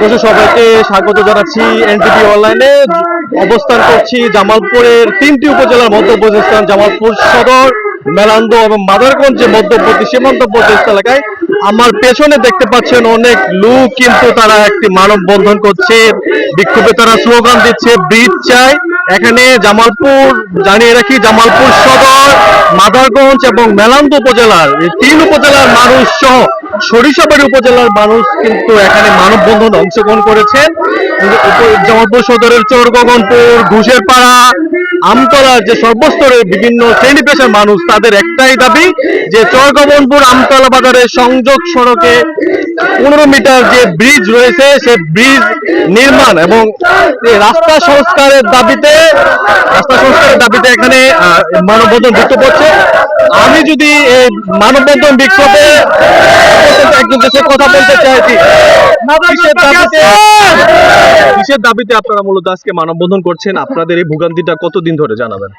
দর্শক সবাইকে স্বাগত জানাচ্ছি এনটিভি অনলাইনে। অবস্থান করছি জামালপুরের তিনটি উপজেলার স্থান জামালপুর সদর, মেলান্দ এবং মাদারগঞ্জের মধ্যবর্তী সীমান্তবর্তী এলাকায়। আমার পেছনে দেখতে পাচ্ছেন অনেক লোক, কিন্তু তারা একটি মানববন্ধন করছে। বিক্ষোভে তারা স্লোগান দিচ্ছে, ব্রিজ চাই। এখানে জামালপুর, জানিয়ে রাখি, জামালপুর সদর, মাদারগঞ্জ এবং মেলান্দ উপজেলার এই তিন উপজেলার মানুষ সহ সরিষাবাড়ি উপজেলার মানুষ কিন্তু এখানে মানববন্ধন অংশগ্রহণ করেছেন। জামালপুর সদরের চোরগগনপুর ঘুষের পাড়া আমতলা যে সর্বস্তরের বিভিন্ন শ্রেণি পেশার মানুষ, তাদের একটাই দাবি যে চরগমনপুর আমতলা বাজারের সংযোগ সড়কে পনেরো মিটার যে ব্রিজ রয়েছে, সে ব্রিজ নির্মাণ এবং রাস্তা সংস্কারের দাবিতে রাস্তা সংস্কারের দাবিতে এখানে মানববন্ধন যুক্ত হচ্ছে আমি যদি এই মানববন্ধন বিক্ষোভে একজন দেশের কথা বলতে চাইছি কিসের দাবিতে আপনারা মূলত আজকে মানববন্ধন করছেন? আপনাদের এই ভোগান্তিটা কতদিন ধরে জানাবেন?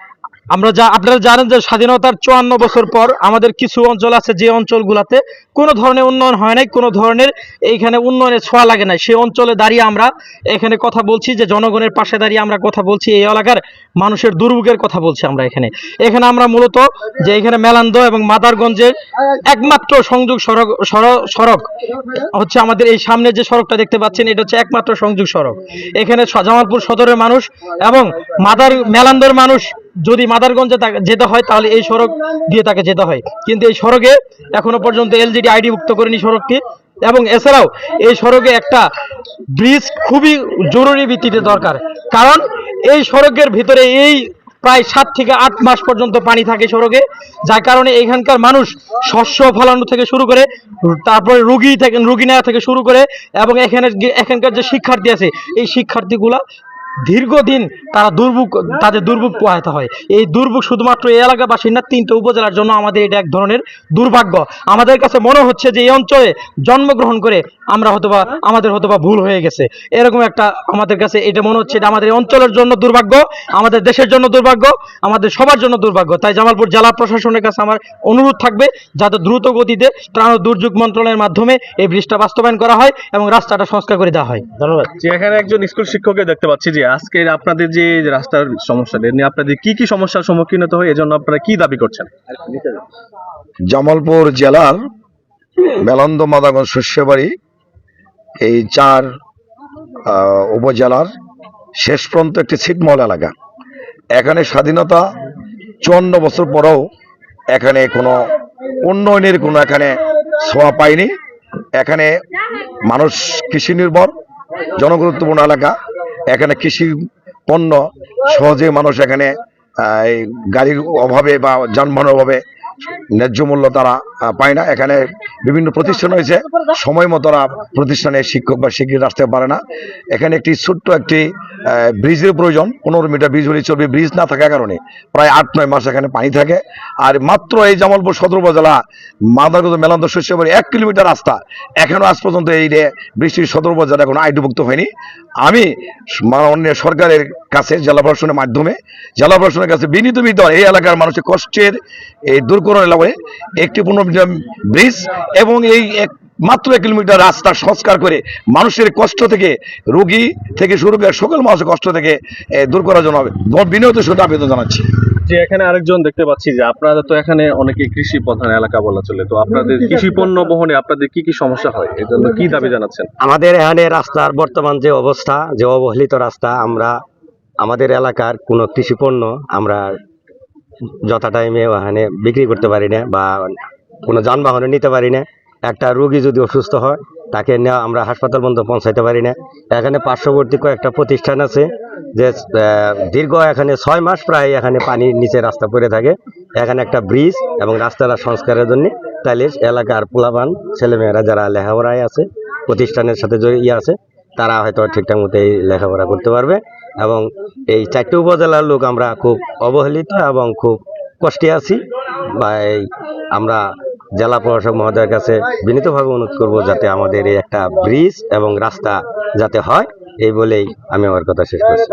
আমরা যা আপনারা জানেন যে স্বাধীনতার চুয়ান্ন বছর পর আমাদের কিছু অঞ্চল আছে যে অঞ্চলগুলোতে কোনো ধরনের উন্নয়ন হয় নাই, কোনো ধরনের এইখানে উন্নয়নের ছোঁয়া লাগে নাই। সেই অঞ্চলে দাঁড়িয়ে আমরা এখানে কথা বলছি, যে জনগণের পাশে দাঁড়িয়ে আমরা কথা বলছি, এই এলাকার মানুষের দুর্ভোগের কথা বলছি আমরা এখানে। এখানে আমরা মূলত যে এখানে মেলান্দ এবং মাদারগঞ্জের একমাত্র সংযোগ সড়ক সড়ক হচ্ছে আমাদের এই সামনে যে সড়কটা দেখতে পাচ্ছেন, এটা হচ্ছে একমাত্র সংযোগ সড়ক। এখানে জামালপুর সদরের মানুষ এবং মাদার মেলান্দর মানুষ যদি মাদারগঞ্জে যেতে হয়, তাহলে এই সড়ক দিয়ে তাকে যেতে হয়। কিন্তু এই সড়কে এখনও পর্যন্ত এলজিডি আইডি মুক্ত করেনি সড়কটি। এবং এছাড়াও এই সড়কে একটা ব্রিজ খুবই জরুরি ভিত্তিতে দরকার। কারণ এই সড়কের ভিতরে এই প্রায় সাত থেকে আট মাস পর্যন্ত পানি থাকে সড়কে, যার কারণে এখানকার মানুষ শস্য ফলানো থেকে শুরু করে, তারপরে রুগী থেকে, রুগী নেওয়া থেকে শুরু করে, এবং এখানে এখানকার যে শিক্ষার্থী আছে, এই শিক্ষার্থীগুলা দীর্ঘদিন তারা দুর্ভোগ তাদের দুর্ভোগ পোহাতে হয়। এই দুর্ভোগ শুধুমাত্র এই এলাকাবাসীর না তিনটে উপজেলার জন্য আমাদের এটা এক ধরনের দুর্ভাগ্য। আমাদের কাছে মনে হচ্ছে যে এই অঞ্চলে জন্মগ্রহণ করে আমরা হয়তোবা আমাদের হয়তোবা ভুল হয়ে গেছে। এরকম একটা আমাদের কাছে এটা মনে হচ্ছে এটা আমাদের অঞ্চলের জন্য দুর্ভাগ্য আমাদের দেশের জন্য দুর্ভাগ্য আমাদের সবার জন্য দুর্ভাগ্য। তাই জামালপুর জেলা প্রশাসনের কাছে আমার অনুরোধ থাকবে যাতে দ্রুত গতিতে ত্রাণ ও দুর্যোগ মন্ত্রণালয়ের মাধ্যমে এই ব্রিজটা বাস্তবায়ন করা হয় এবং রাস্তাটা সংস্কার করে দেওয়া হয়। ধন্যবাদ। এখানে একজন স্কুল শিক্ষককে দেখতে পাচ্ছি যে আজকে আপনাদের যে রাস্তার সমস্যা নিয়ে আপনাদের কি কি সমস্যার সম্মুখীন হতে হয়? এজন্য আপনারা কি দাবি করছেন? জামালপুর জেলার মেলন্দ মাদাগঞ্জ শস্যবাড়ি, এই চার উপজেলার শেষ প্রান্ত একটি ছিটমহল এলাকা। এখানে স্বাধীনতা চুয়ান্ন বছর পরেও এখানে কোনো উন্নয়নের কোনো এখানে ছোঁয়া পায়নি। এখানে মানুষ কৃষি নির্ভর, জনগুরুত্বপূর্ণ এলাকা। এখানে কৃষি পণ্য সহজে মানুষ এখানে গাড়ির অভাবে বা যানবাহনের অভাবে ন্যায্য মূল্য তারা পায় না। এখানে বিভিন্ন প্রতিষ্ঠান হয়েছে সময় মতো প্রতিষ্ঠানে শিক্ষক বা শিক্ষিত আসতে পারে না। এখানে একটি ছোট্ট একটি ব্রিজের প্রয়োজন, পনেরো মিটার ব্রিজ হলে চলবে, ব্রিজ না থাকার কারণে প্রায় আট, নয় মাস এখানে পানি থাকে। আর মাত্র এই জামালপুর সদর উপজেলা মাদারগঞ্জ মেলান্ত শস্যবাড়ি এক কিলোমিটার রাস্তা। এখনও আজ পর্যন্ত এই বৃষ্টির সদর উপজেলা কোনো আইডুভুক্ত হয়নি। আমি মাননীয় সরকারের কাছে জেলা প্রশাসনের মাধ্যমে, জেলা প্রশাসনের কাছে বিনীত বিতর, এই এলাকার মানুষের কষ্টের এই দূরকরণ এলাকায় একটি পনেরো মিটার ব্রিজ এবং এই এক মাত্র এক কিলোমিটার রাস্তা সংস্কার করে মানুষের কষ্ট থেকে রোগী থেকে শুরু করে সকল মানুষের কষ্ট থেকে দূর করার জন্য হবে বিনিয়োগ শুধু আবেদন জানাচ্ছি। যে এখানে আরেকজন দেখতে পাচ্ছি যে আপনারা তো এখানে অনেকে কৃষি প্রধান এলাকা বলা চলে তো আপনাদের কৃষি পণ্য বহনে আপনাদের কি কি সমস্যা হয়? এজন্য কি দাবি জানাচ্ছেন? আমাদের এখানে রাস্তার বর্তমান যে অবস্থা যে অবহেলিত রাস্তা আমরা আমাদের এলাকার কোনো কৃষি পণ্য আমরা যথা টাইমে ওখানে বিক্রি করতে পারি না বা কোনো যানবাহনে নিতে পারি না। একটা রোগী যদি অসুস্থ হয়, তাকে নেওয়া আমরা হাসপাতাল পর্যন্ত পৌঁছাইতে পারি না। এখানে পার্শ্ববর্তী কয়েকটা প্রতিষ্ঠান আছে যে দীর্ঘ এখানে ছয় মাস প্রায় এখানে পানির নিচে রাস্তা পড়ে থাকে। এখানে একটা ব্রিজ এবং রাস্তাটা সংস্কারের জন্য তাইলে এলাকার পোলাপান ছেলেমেয়েরা যারা লেখাপড়ায় আছে, প্রতিষ্ঠানের সাথে ইয়ে আছে, তারা হয়তো ঠিকঠাক মতো এই লেখাপড়া করতে পারবে এবং এই চারটি উপজেলার লোক আমরা খুব অবহেলিত এবং খুব কষ্টে আছি। বা এই আমরা জেলা প্রশাসক মহোদয়ের কাছে বিনীতভাবে অনুরোধ করব যাতে আমাদের এই একটা ব্রিজ এবং রাস্তা যাতে হয়। এই বলেই আমি আমার কথা শেষ করছি।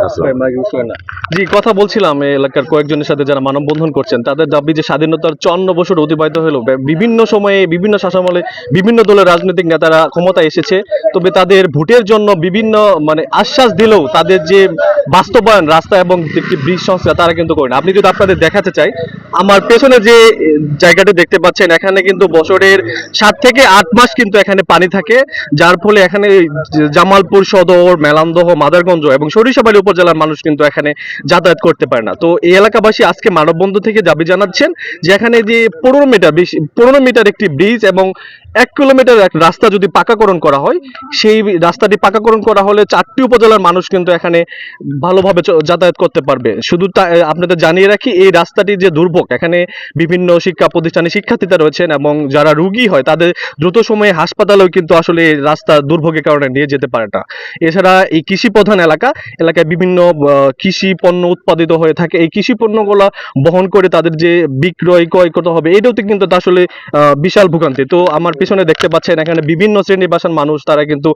জি কথা বলছিলাম এলাকার কয়েকজনের সাথে যারা মানববন্ধন করছেন তাদের দাবি যে স্বাধীনতার চুয়ান্ন বছর অতিবাহিত হলো। বিভিন্ন সময়ে বিভিন্ন শাসনামলে বিভিন্ন দলের রাজনৈতিক নেতারা ক্ষমতায় এসেছে। তবে তাদের ভোটের জন্য বিভিন্ন মানে আশ্বাস দিলেও তাদের যে বাস্তবায়ন রাস্তা এবং একটি ব্রিজ সংস্থা তারা কিন্তু করে না। আপনি যদি আপনাদের দেখাতে চাই আমার পেছনে যে জায়গাটি দেখতে পাচ্ছেন এখানে কিন্তু বছরের সাত থেকে আট মাস কিন্তু এখানে পানি থাকে। যার ফলে এখানে জামালপুর সদর মেলান্দহ, মাদারগঞ্জ এবং সরিষাবাড়ি উপজেলার মানুষ কিন্তু এখানে যাতায়াত করতে পারে না। তো এই এলাকাবাসী আজকে মানববন্ধ থেকে দাবি জানাচ্ছেন যে এখানে যে পনেরো মিটার বেশি, পনেরো মিটার একটি ব্রিজ এবং এক কিলোমিটার রাস্তা যদি পাকাকরণ করা হয়, সেই রাস্তাটি পাকাকরণ করা হলে চারটি উপজেলার মানুষ কিন্তু এখানে ভালোভাবে যাতায়াত করতে পারবে। শুধু তা আপনাদের জানিয়ে রাখি, এই রাস্তাটি যে দুর্ভোগ, এখানে বিভিন্ন শিক্ষা প্রতিষ্ঠানে শিক্ষার্থীরা রয়েছেন এবং যারা রুগী হয়, তাদের দ্রুত সময়ে হাসপাতালেও কিন্তু আসলে রাস্তা দুর্ভোগের কারণে নিয়ে যেতে পারে না। এছাড়া এই কৃষি প্রধান এলাকা, এলাকায় বিভিন্ন কৃষি পণ্য উৎপাদিত হয়ে থাকে। এই কৃষি পণ্যগুলো বহন করে তাদের যে বিক্রয়, ক্রয় করতে হবে এটাতে কিন্তু আসলে বিশাল ভোগান্তি। তো আমার পিছনে দেখতে পাচ্ছেন, এখানে বিভিন্ন শ্রেণি বাসার মানুষ, তারা কিন্তু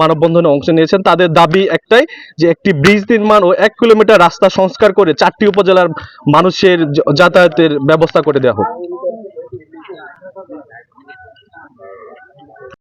মানববন্ধনে অংশ নিয়েছেন। তাদের দাবি একটাই যে একটি ব্রিজ নির্মাণ ও এক কিলোমিটার রাস্তা সংস্কার করে চারটি উপজেলার মানুষের যাতায়াতের ব্যবস্থা করে দেওয়া হোক।